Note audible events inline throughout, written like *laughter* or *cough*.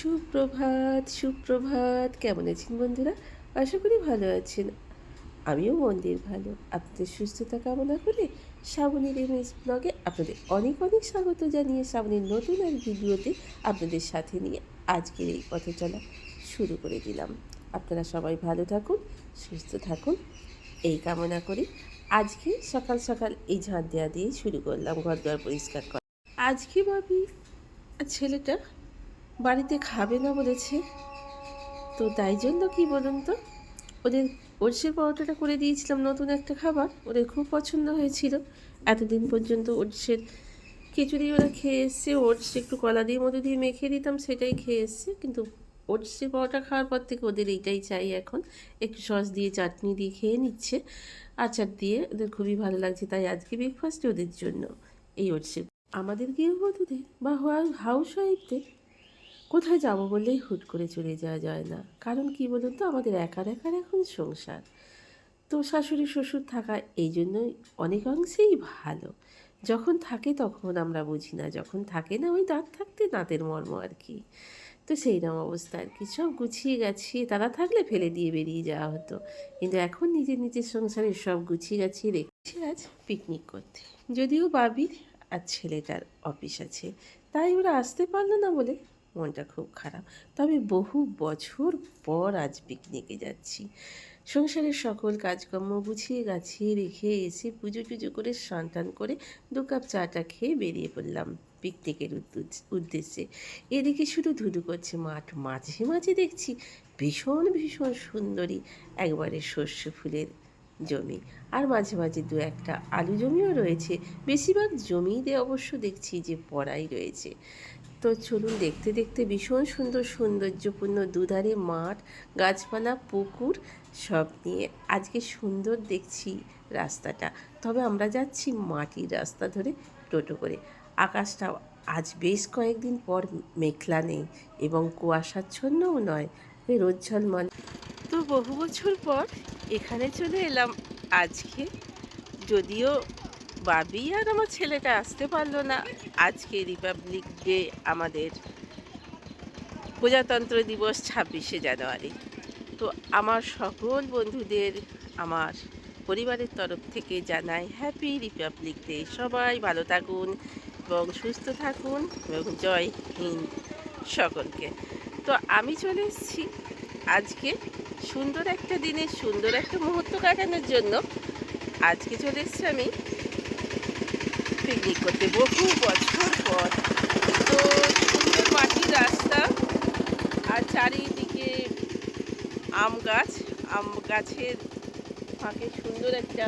সুপ্রভাত সুপ্রভাত। কেমন আছেন বন্ধুরা? আশা করি ভালো আছেন। আমিও মন্দির ভালো। আপনাদের সুস্থতা কামনা করে শ্রাবণীর এমএস ব্লগে আপনাদের অনেক অনেক স্বাগত জানিয়ে শ্রাবণীর নতুন এক ভিডিওতে আপনাদের সাথে নিয়ে আজকের এই পথ চলা শুরু করে দিলাম। আপনারা সবাই ভালো থাকুন, সুস্থ থাকুন। এই কামনা করি আজকে সকাল সকাল এই ঝাঁট দেওয়া দিয়ে শুরু করলাম ঘর দুয়ার পরিষ্কার করা। আজকে ভাবি, ছেলেটা বাড়িতে খাবে না বলেছে। তো তাই জন্য কি বলুন তো? ওদের ওটসের পরোটাটা করে দিয়েছিলাম নতুন একটা খাবার, ওদের খুব পছন্দ হয়েছিল। এতদিন পর্যন্ত ওটসের খিচুড়ি ওরা খেয়ে এসছে, ওটস একটু কলা দিয়ে মধ্যে দিয়ে মেখে দিতাম, সেটাই খেয়ে এসছে। কিন্তু ওটসের পরোটা খাওয়ার পর থেকে ওদের এইটাই চাই এখন। একটু সস দিয়ে চাটনি দিয়ে খেয়ে নিচ্ছে। আচার দিয়ে ওদের খুবই ভালো লাগছে তাই আজকে ব্রেকফাস্ট ওদের জন্য এই ওটসের। আমাদের গৃহবধূদের বা হাউস ওয়াইফদের কোথায় যাব বললেই হুট করে চলে যাওয়া যায় না। কারণ কি বলুন তো, আমাদের একার একার এখন সংসার। তো শাশুড়ি, শ্বশুর থাকা এই জন্যই অনেক অংশেই ভালো। যখন থাকে তখন আমরা বুঝি না, যখন থাকে না ওই দাঁত থাকতে দাঁতের মর্ম আর কি। তো সেই রকম অবস্থা আর কি। সব গুছিয়ে গাছিয়ে, তারা থাকলে ফেলে দিয়ে বেরিয়ে যাওয়া হতো। কিন্তু এখন নিজের নিজের সংসারে সব গুছিয়ে গাছিয়ে রেখেছি আজ পিকনিক করতে। যদিও বাবির আর ছেলেটার অফিস আছে। তাই ওরা আসতে পারল না বলে মনটা খুব খারাপ। তবে বহু বছর পর আজ পিকনিকে যাচ্ছি। সংসারের সকল কাজকর্ম গুছিয়ে গাছিয়ে রেখে এসে পুজো টুজো করে স্নান করে দু কাপ চাটা খেয়ে বেরিয়ে পড়লাম পিকনিকের উদ্দেশ্যে। এদিকে শুধু ধুধু করছে মাঠ, মাঝে মাঝে দেখছি ভীষণ ভীষণ সুন্দরী একবারে শস্য ফুলের জমি। আর মাঝে মাঝে দু একটা আলু জমিও রয়েছে। বেশিরভাগ জমিতে অবশ্য দেখছি যে পড়াই রয়েছে। তো চলুন দেখতে দেখতে ভীষণ সুন্দর সৌন্দর্যপূর্ণ দুধারে মাঠ, গাছপালা, পুকুর, সব নিয়ে আজকে সুন্দর দেখছি রাস্তাটা। তবে আমরা যাচ্ছি মাটির রাস্তা ধরে টোটো করে। আকাশটা আজ বেশ কয়েকদিন পর মেঘলা নেই এবং কুয়াশাচ্ছন্নও নয়, রোদ ঝলমল। তো বহু বছর পর এখানে চলে এলাম আজকে। যদিও বাবি আর আমার ছেলেটা আসতে পারল না। আজকে রিপাবলিক ডে আমাদের প্রজাতন্ত্র দিবস ছাব্বিশে জানুয়ারি। তো আমার সকল বন্ধুদের, আমার পরিবারের তরফ থেকে জানাই হ্যাপি রিপাবলিক ডে সবাই ভালো থাকুন এবং সুস্থ থাকুন এবং জয় হিন্দ সকলকে। তো আমি চলে এসেছি আজকে সুন্দর একটা দিনে সুন্দর একটা মুহূর্ত কাটানোর জন্য। আজকে চলে এসেছি আমি পিকনিক করতে বহু বছর পর। তো সুন্দর মাটির রাস্তা আর চারিদিকে আম গাছ। আম গাছের ফাঁকে সুন্দর একটা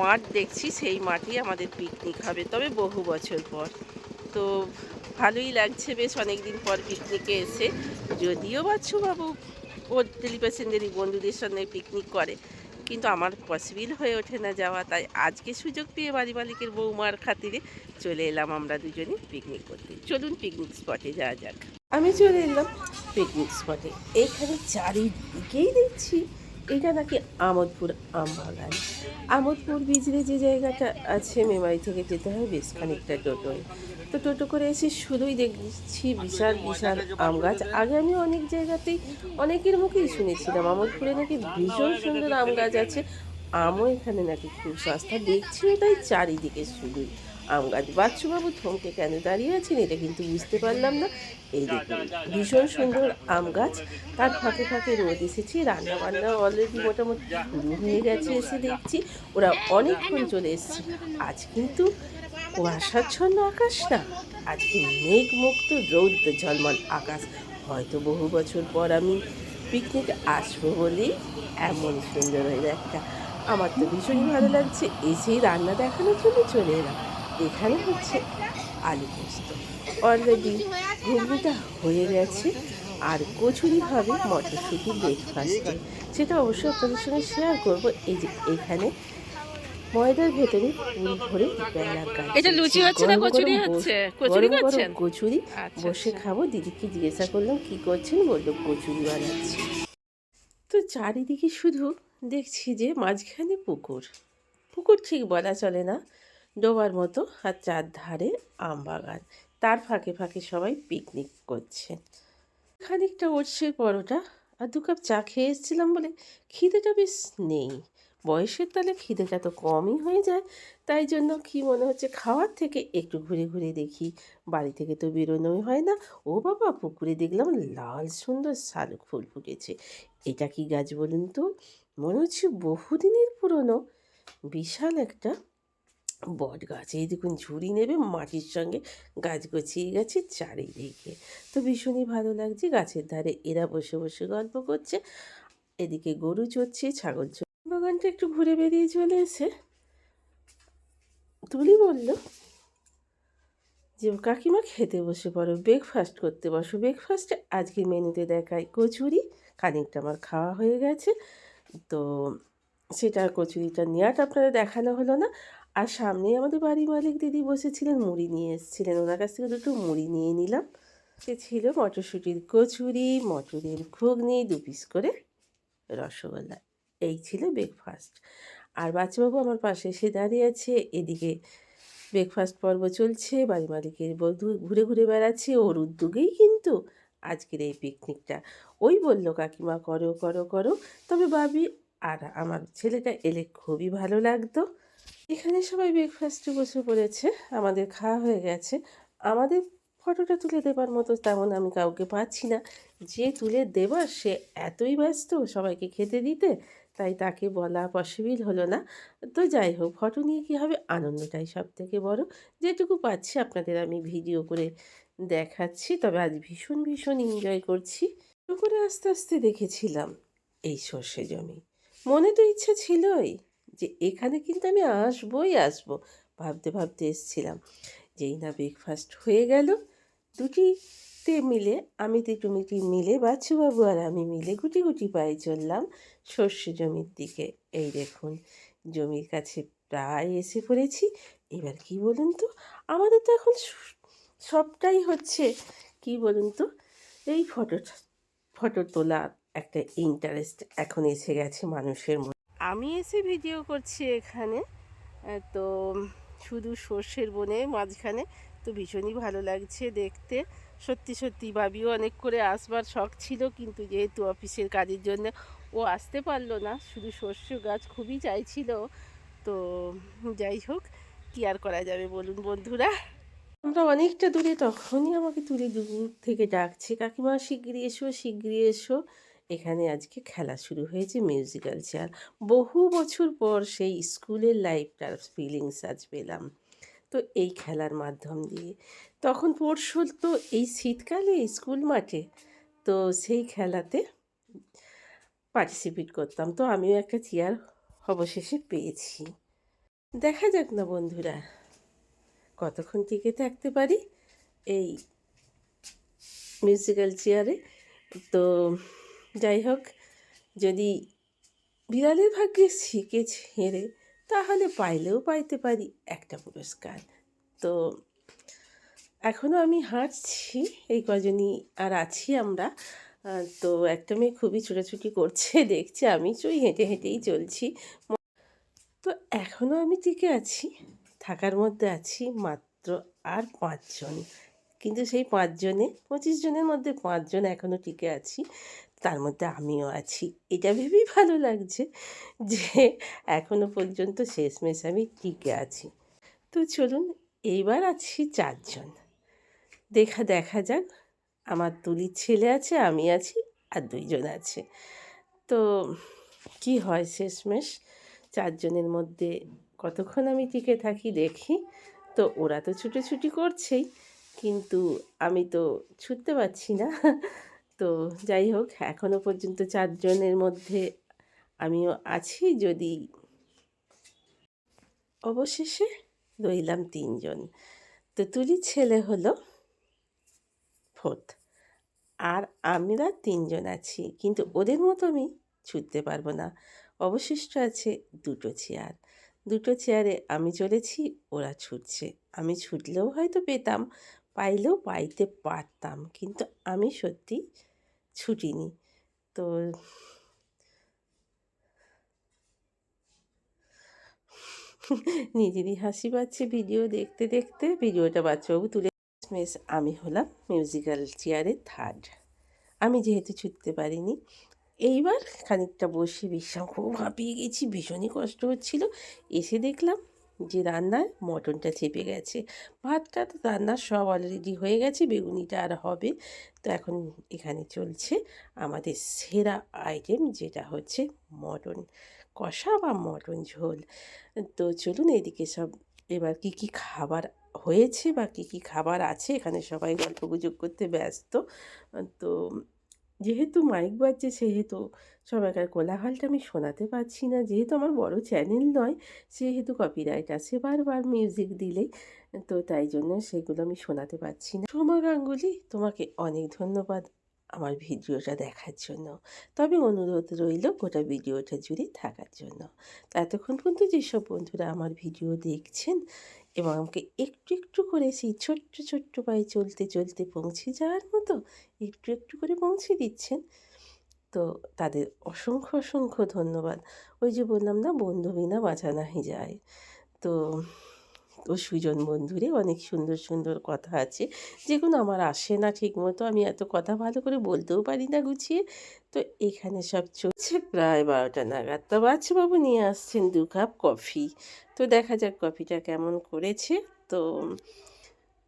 মাঠ দেখছি, সেই মাঠে আমাদের পিকনিক হবে, তবে বহু বছর পর। তো ভালোই লাগছে বেশ অনেক দিন পর পিকনিকে এসে। যদিও বাচ্চুবাবু ওর দিলীপাসেন্দেরই বন্ধুদের সঙ্গে পিকনিক করে। কিন্তু আমার পসিবল হয়ে ওঠে না যাওয়া। তাই আজকে সুযোগ পেয়ে বাড়ি মালিকের বৌমার খাতিরে চলে এলাম আমরা দুজনে পিকনিক করতে। চলুন পিকনিক স্পটে যাওয়া যাক। আমি চলে এলাম পিকনিক স্পটে এখানে চারিদিকেই দেখছি এটা নাকি আমোদপুর আম বাগান। আমোদপুর বিজরে যে জায়গাটা আছে, মেমারি থেকে যেতে হয় বেশ খানিকটা টোটোয়। তো টোটো করে এসে শুধুই দেখছি বিশাল বিশাল আম গাছ। আগে আমি অনেক জায়গাতেই অনেকের মুখেই শুনেছিলাম আমোদপুরে নাকি ভীষণ সুন্দর আম গাছ আছে। আমও এখানে নাকি খুব সস্তা দেখছিও তাই চারিদিকে শুধুই আম গাছ। বাচ্চুবাবু থমকে কেন দাঁড়িয়ে আছেন? এটা কিন্তু বুঝতে পারলাম না। এই দেখুন ভীষণ সুন্দর আম গাছ। তার ফাঁকে ফাঁকে রোদ এসেছে রান্না বান্না অলরেডি মোটামুটি শুরু হয়ে গেছে এসে দেখছি। ওরা অনেকক্ষণ চলে এসেছে। আজ কিন্তু কুয়াশাচ্ছন্ন আকাশ না? আজকে মেঘ মুক্ত রৌদ্র ঝলমল আকাশ। হয়তো বহু বছর পর আমি পিকনিকে আসব বলেই এমন সুন্দর হয়ে একটা। আমার তো ভীষণই ভালো লাগছে। এসেই রান্না দেখানোর জন্য চলে এলাম। এখানে হচ্ছে আলু পোস্ত। অলরেডি ঘুগনিটা হয়ে গেছে। আর কচুরি হবে মটরশুঁটি ব্রেকফাস্টে সেটা অবশ্যই আপনাদের সঙ্গে শেয়ার করব। এই যে এখানে ময়দার ভেতরে পুরি ভরে এটা লুচি হচ্ছে না কচুরি হচ্ছে? কচুরি করছেন কচুরি আচ্ছা, বসে আচ্ছা। খাব। দিদিকে জিজ্ঞাসা করলাম কি করছেন? বলল কচুরি বানাচ্ছি। তো চারিদিকে শুধু দেখছি যে মাঝখানে পুকুর। পুকুর ঠিক বলা চলে না। ডোবার মতো আর চারধারে আম বাগান। তার ফাঁকে ফাঁকে সবাই পিকনিক করছে। খানিকটা ওটসের পরোটা আর দু কাপ চা খেয়ে এসেছিলাম বলে খিদেটা বেশ নেই। বয়সের তালে খিদেটা তো কমই হয়ে যায়। তাই জন্য কি মনে হচ্ছে খাওয়ার থেকে একটু ঘুরে ঘুরে দেখি। বাড়ি থেকে তো বেরোনোই হয় না। ও বাবা, পুকুরে দেখলাম লাল সুন্দর শালুক ফুল ফুটেছে। এটা কি গাছ বলুন তো? মনে হচ্ছে বহুদিনের পুরনো। বিশাল একটা বট গাছ। এই দেখুন, ঝুড়ি নেবে, মাটির সঙ্গে গাছ গছিয়ে গেছে চারিদিকে। তো ভীষণই ভালো লাগছে গাছের ধারে। এরা বসে বসে গল্প করছে। এদিকে গরু চড়ছে, ছাগল চড়ছে। বাগানটা একটু ঘুরে বেরিয়ে চলে এসে তুলি বলল যে, কাকিমা খেতে বসে পড়ো ব্রেকফাস্ট করতে বসো। ব্রেকফাস্টে আজকে মেনুতে দেখায় কচুরি, খানিকটা আমার খাওয়া হয়ে গেছে। তো সেটা কচুরিটা নেওয়াটা আপনাদের দেখানো হলো না। আর সামনেই আমাদের বাড়ি মালিক দিদি বসেছিলেন, মুড়ি নিয়ে এসেছিলেন। ওনার কাছ থেকে দুটো মুড়ি নিয়ে নিলাম। সে ছিল মটরশুঁটির কচুরি, মটরের ঘুগনি, দু পিস করে রসগোল্লা। এই ছিল ব্রেকফাস্ট আর বাচ্চাবাবু আমার পাশে এসে দাঁড়িয়ে আছে। এদিকে ব্রেকফাস্ট পর্ব চলছে, বাড়ি মালিকের বধূ ঘুরে ঘুরে বেড়াচ্ছে, ওর উদ্যোগেই কিন্তু আজকের এই পিকনিকটা ওই বলল, কাকিমা, করো করো করো। তবে ভাবি, আর আমার ছেলেটা এলে খুবই ভালো লাগতো। এখানে সবাই ব্রেকফাস্টে বসে পড়েছে। আমাদের খাওয়া হয়ে গেছে। আমাদের ফটোটা তুলে দেবার মতো তেমন আমি কাউকে পাচ্ছি না। যে তুলে দেবার সে এতই ব্যস্ত সবাইকে খেতে দিতে। তাই তাকে বলা পসিবিল হলো না। তো যাই হোক ফটো নিয়ে কী হবে? আনন্দটাই সব থেকে বড়। যেটুকু পাচ্ছি আপনাদের আমি ভিডিও করে দেখাচ্ছি। তবে আজ ভীষণ ভীষণ এনজয় করছি। করে আস্তে আস্তে দেখেছিলাম এই সর্ষে জমি। মনে তো ইচ্ছা ছিলই যে এখানে কিন্তু আমি আসবই, আসব। ভাবতে ভাবতে এসছিলাম যেই না ব্রেকফাস্ট হয়ে গেল। দুটিতে মিলে আমি মিটি মিলে বাচ্চুবাবু আর আমি মিলে গুটি গুটি পায়ে চললাম। সর্ষে জমির দিকে। এই দেখুন, জমির কাছে প্রায় এসে পড়েছি। এবার কি বলুন তো, আমাদের তো এখন সবটাই হচ্ছে, কি বলুন তো, এই ফটো ফটো তোলা একটা ইন্টারেস্ট এখন এসে গেছে মানুষের মধ্যে। আমি এসে ভিডিও করছি এখানে তো শুধু সর্ষের বনে মাঝখানে, তো ভীষণই ভালো লাগছে দেখতে। সত্যি সত্যি বাবিও অনেক করে আসবার শখ ছিল, কিন্তু যেহেতু অফিসের কাজের জন্য ও আসতে পারল না। শুধু সর্ষে গাছ খুবই চাইছিল। তো যাই হোক, কী আর করা যাবে বলুন বন্ধুরা? আমরা অনেকটা দূরে তখনই আমাকে তুলে দূর থেকে ডাকছে, কাকিমা শিগগিরি এসো শিগগিরি এসো। এখানে আজকে খেলা শুরু হয়েছে মিউজিক্যাল চেয়ার। বহু বছর পর সেই স্কুলের লাইফটার ফিলিংস আজ পেলাম। তো এই খেলার মাধ্যম দিয়ে। তখন পরশু তো এই শীতকালে স্কুল মাঠে, তো সেই খেলাতে পার্টিসিপেট করতাম। তো আমিও একটা চেয়ার অবশেষে পেয়েছি। দেখা যাক না বন্ধুরা, কতক্ষণ টিকে থাকতে পারি এই মিউজিক্যাল চেয়ারে তো যাই হোক, যদি বিড়ালের ভাগ্যে শিখে ছেড়ে, তাহলে পাইলেও পাইতে পারি একটা পুরস্কার। তো এখনও আমি হাঁটছি এই কজনই আর আছি আমরা। তো একটা মেয়ে খুবই ছোটাছুটি করছে, *laughs* দেখছে আমি চই, হেঁটে হেঁটেই চলছি। তো এখনও আমি টিকে আছি, থাকার মধ্যে আছি মাত্র আর পাঁচজন। কিন্তু সেই পাঁচজনে, পঁচিশ জনের মধ্যে পাঁচজন এখনও টিকে আছি, তার মধ্যে আমিও আছি। এটা ভেবেই ভালো লাগছে যে এখনও পর্যন্ত শেষমেশ আমি টিকে আছি। তো চলুন, এইবার আছি চারজন। দেখা দেখা যাক আমার তুলির ছেলে আছে, আমি আছি আর দুইজন আছে। তো কি হয় শেষমেশ? চারজনের মধ্যে কতক্ষণ আমি টিকে থাকি দেখি। তো ওরা তো ছুটোছুটি করছেই, কিন্তু আমি তো ছুটতে পারছি না। তো যাই হোক এখনও পর্যন্ত চারজনের মধ্যে আমিও আছি, যদি অবশেষে রইলাম তিনজন। তো তুলির ছেলে হলো ফোর্থ আর আমরা তিনজন আছি, কিন্তু ওদের মতো আমি ছুটতে পারব না। অবশিষ্ট আছে দুটো চেয়ার। দুটো চেয়ারে আমি চলেছি, ওরা ছুটছে। আমি ছুটলেও হয়তো পেতাম, পাইলেও পাইতে পারতাম, কিন্তু আমি সত্যি ছুটিনি। তো নিজেরই হাসি পাচ্ছে ভিডিও দেখতে দেখতে, ভিডিওটা বাচ্চাবাবু তুলে মিস, আমি হলাম মিউজিক্যাল চেয়ারে থার্ড আমি যেহেতু ছুটতে পারিনি, এইবার খানিকটা বসে বিশ্রাম খুব হাঁপিয়ে গেছি, ভীষণই কষ্ট হচ্ছিল। এসে দেখলাম যে রান্নায় মটনটা চেপে গেছে। ভাতটা তো রান্নার সব অলরেডি হয়ে গেছে, বেগুনিটা আর হবে। তো এখন এখানে চলছে আমাদের সেরা আইটেম যেটা হচ্ছে মটন কষা বা মটন ঝোল। তো চলুন এদিকে সব, এবার কি কি খাবার হয়েছে বা কী কী খাবার আছে? এখানে সবাই গল্প গুজব করতে ব্যস্ত। তো যেহেতু মাইক বাজছে, সেহেতু সবাইকার কোলাহলটা আমি শোনাতে পারছি না। যেহেতু আমার বড় চ্যানেল নয়, সেহেতু কপিরাইট আছে বারবার মিউজিক দিলেই। তো তাই জন্য সেগুলো আমি শোনাতে পারছি না। সোমা গাঙ্গুলি, তোমাকে অনেক ধন্যবাদ আমার ভিডিওটা দেখার জন্য। তবে অনুরোধ রইল গোটা ভিডিওটা জুড়ে থাকার জন্য। এতক্ষণ পর্যন্ত যেসব বন্ধুরা আমার ভিডিও দেখছেন এবং আমাকে একটু একটু করে সেই ছোট্ট ছোট্ট পায়ে চলতে চলতে পৌঁছে যাওয়ার মতো একটু একটু করে পৌঁছে দিচ্ছেন। তো তাদের অসংখ্য অসংখ্য ধন্যবাদ। ওই যে বললাম না, বন্ধু বিনা বাঁচা নাহি যায়। তো ও সুজন বন্ধুরে অনেক সুন্দর সুন্দর কথা আছে। যেগুলো আমার আসে না ঠিক মতো আমি এত কথা ভালো করে বলতেও পারি না গুছিয়ে। তো এখানে সব চলছে, প্রায় বারোটা নাগাদ। তো বাচ্চাবাবু নিয়ে আসছেন দু কাপ কফি। তো দেখা যাক কফিটা কেমন করেছে। তো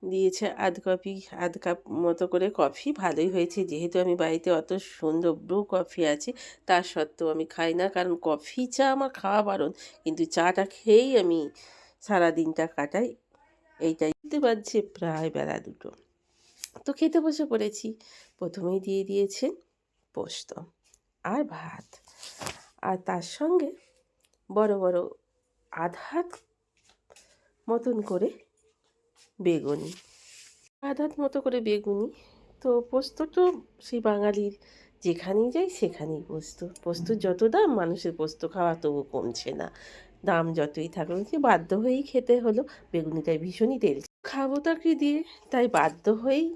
দিয়েছে আধ কপি, আধ কাপ মতো করে কফি। ভালোই হয়েছে, যেহেতু আমি বাড়িতে অত সুন্দর ব্রু কফি আছে, তা সত্ত্বেও আমি খাই না। কারণ কফি চা আমার খাওয়া বারণ। কিন্তু চাটা খেয়েই আমি সারা দিনটা কাটাই। এইটাই। দিতে পারছে, প্রায় বেলা দুটো। তো খেতে বসে পড়েছি। প্রথমেই দিয়ে দিয়েছেন পোস্ত আর ভাত। আর তার সঙ্গে বড় বড় আধাত মতন করে বেগুনি। আধাত মতো করে বেগুনি। তো পোস্ত তো সেই বাঙালির যেখানেই যাই সেখানেই পোস্ত। পোস্ত যত দাম মানুষের পোস্ত খাওয়া তবু কমছে না। দাম যতই থাকুক যে বাধ্য হয়েই খেতে হলো। বেগুনিটায় ভীষণই তেল খাব তাকে দিয়ে, তাই বাধ্য হয়েই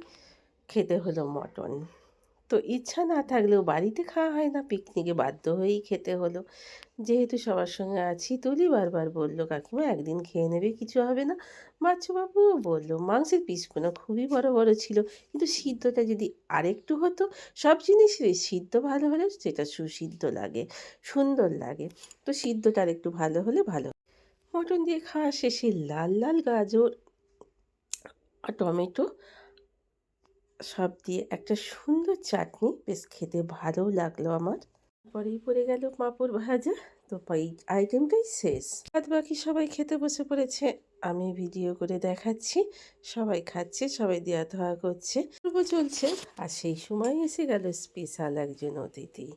খেতে হলো মটন। তো ইচ্ছা না থাকলেও বাড়িতে খাওয়া হয় না। পিকনিকে বাধ্য হয়েই খেতে হলো। যেহেতু সবার সঙ্গে আছি, তুলি বারবার বলল, কাকিমা, একদিন খেয়ে নেবে, কিছু হবে না। বাচ্চাবাবুও বলল, মাংসের পিসগুলো খুবই বড় বড় ছিল, কিন্তু সিদ্ধটা যদি আরেকটু হতো, সব জিনিসেরই সিদ্ধ ভালো হলে সেটা সুসিদ্ধ লাগে, সুন্দর লাগে। তো সিদ্ধটা আরেকটু ভালো হলে ভালো মটন দিয়ে খাওয়া শেষে লাল লাল গাজর আর টমেটো সব দিয়ে একটা সুন্দর চাটনি। বেশ খেতে ভালো লাগল আমার। পরেই পড়ে গেল পাঁপড় ভাজা। তো এই আইটেমটাই শেষ। বাদ বাকি সবাই খেতে বসে পড়েছে। আমি ভিডিও করে দেখাচ্ছি। সবাই খাচ্ছে, সবাই দেওয়া ধোয়া করছে। পর্ব চলছে। আর সেই সময় এসে গেল স্পেশাল একজন অতিথি।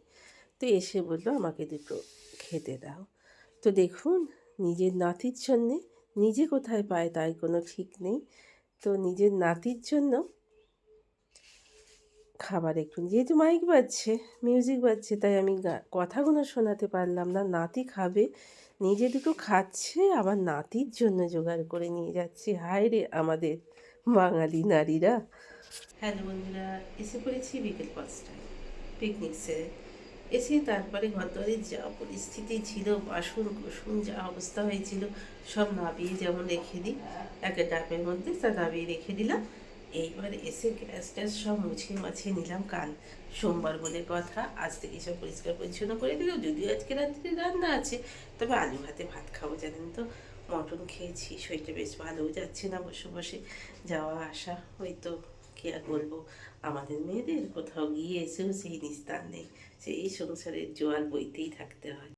তো এসে বলল, আমাকে দুটো খেতে দাও। তো দেখুন, নিজের নাতির জন্যে, নিজে কোথায় পায় তাই কোনো ঠিক নেই। তো নিজের নাতির জন্য খাবার একটু। যেহেতু মাইক বাজছে মিউজিক বাজছে, তাই আমি কথাগুলো শোনাতে পারলাম না। নাতি খাবে, নিজে দুটো খাচ্ছে, আবার নাতির জন্য জোগাড় করে নিয়ে যাচ্ছি। হায় রে আমাদের বাঙালি নারীরা। হ্যালো বন্ধুরা, এসে পড়েছি বিকেল পাঁচটায় পিকনিক সেরে এসে তারপরে ঘরদরের যা পরিস্থিতি ছিল, বাসন কুসুন যা অবস্থা হয়েছিল, সব নাবিয়ে যেমন রেখে দিই একটা ডাবের মধ্যে তা নাবিয়ে রেখে দিলাম। এইবার এসে গ্যাস ট্যাস সব মুছিয়ে মাছিয়ে নিলাম কাল। সোমবার বলে কথা, আজ থেকে সব পরিষ্কার পরিচ্ছন্ন করে দিল, যদিও আজকে রাত্রে রান্না আছে, তবে আলু ভাতে ভাত খাব জানেন তো। মটন খেয়েছি, শরীরটা বেশ ভালোও যাচ্ছে না বসে বসে যাওয়া আসা, ওই তো কি আর বলব, আমাদের মেয়েদের কোথাও গিয়ে এসেও সেই নিস্তার নেই, সেই সংসারের জোয়ার বইতেই থাকতে হয়।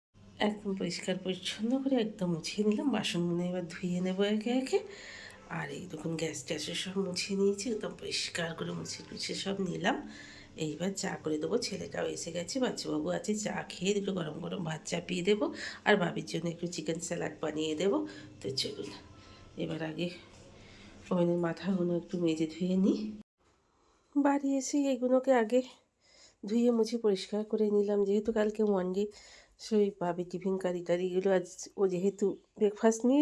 একদম পরিষ্কার পরিচ্ছন্ন করে একদম মুছিয়ে নিলাম বাসনগুলো এবার ধুয়ে নেব একে একে। আর এই দেখুন গ্যাস ট্যাসে সব মুছিয়ে নিয়েছি, একদম পরিষ্কার করে মুছে টুছে সব নিলাম। এইবার চা করে দেবো, ছেলেটাও এসে গেছে, বাচ্চাবাবু আছে, চা খেয়ে দুটো গরম গরম ভাত চাপিয়ে দেবো, আর বাবির জন্য একটু চিকেন স্যালাড বানিয়ে দেবো। তো চলুন, এবার আগে ওভেনের মাথাগুলো একটু মেজে ধুয়ে নিই। বাড়ি এসে এগুলোকে আগে ধুয়ে মুছে পরিষ্কার করে নিলাম, যেহেতু কালকে মন্ডে সেই ভাবি টিফিন কারি টারিগুলো আজ ও যেহেতু ব্রেকফাস্ট নিয়ে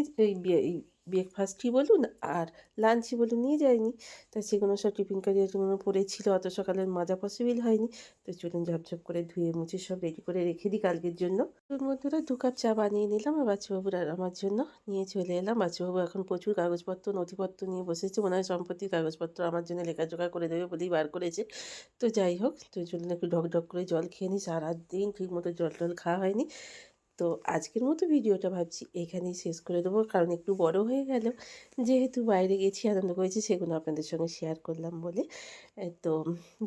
এই ব্রেকফাস্টই বলুন আর লাঞ্চই বলুন নিয়ে যায়নি। তা সেগুলো সব টিফিন ক্যারিয়ারগুলো পড়েছিল অত সকালের মাজা পসিবল হয়নি। তো চলুন ঝপঝপ করে ধুয়ে মুছে সব রেডি করে রেখে দিই কালকের জন্য। বন্ধুরা দু কাপ চা বানিয়ে নিলাম আর বাচ্চাবাবুর আর আমার জন্য নিয়ে চলে এলাম। বাচ্চাবাবু এখন প্রচুর কাগজপত্র, নথিপত্র নিয়ে বসেছে। মনে হয় সম্পত্তির কাগজপত্র আমার জন্য লেখাজোখা করে দেবে বলেই বার করেছে। তো যাই হোক, তো চলুন একটু ঢক ঢক করে জল খেয়ে নিই। সারাদিন ঠিক মতো জল টল খাওয়া হয়নি। তো আজকের মতো ভিডিওটা ভাবছি এখানেই শেষ করে দেবো। কারণ একটু বড় হয়ে গেল। যেহেতু বাইরে গেছি, আনন্দ করেছি, সেগুলো আপনাদের সঙ্গে শেয়ার করলাম বলে। তো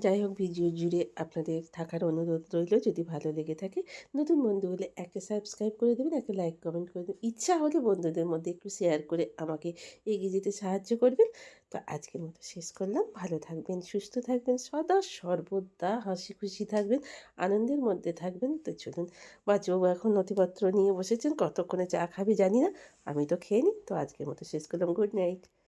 যাই হোক, ভিডিও জুড়ে আপনাদের থাকার অনুরোধ রইল। যদি ভালো লেগে থাকে, নতুন বন্ধু হলে একটা সাবস্ক্রাইব করে দেবেন একটা লাইক কমেন্ট করে দেবেন। ইচ্ছা হলে বন্ধুদের মধ্যে একটু শেয়ার করে আমাকে এগিয়ে যেতে সাহায্য করবেন। তো আজকের মতো শেষ করলাম। ভালো থাকবেন, সুস্থ থাকবেন, সদা সর্বদা হাসি খুশি থাকবেন, আনন্দের মধ্যে থাকবেন। তো চলুন বা চৌ এখন নথিপত্র নিয়ে বসেছেন, কতক্ষণে চা খাবে জানি না। আমি তো খেয়ে নিই। তো আজকের মতো শেষ করলাম। Good night.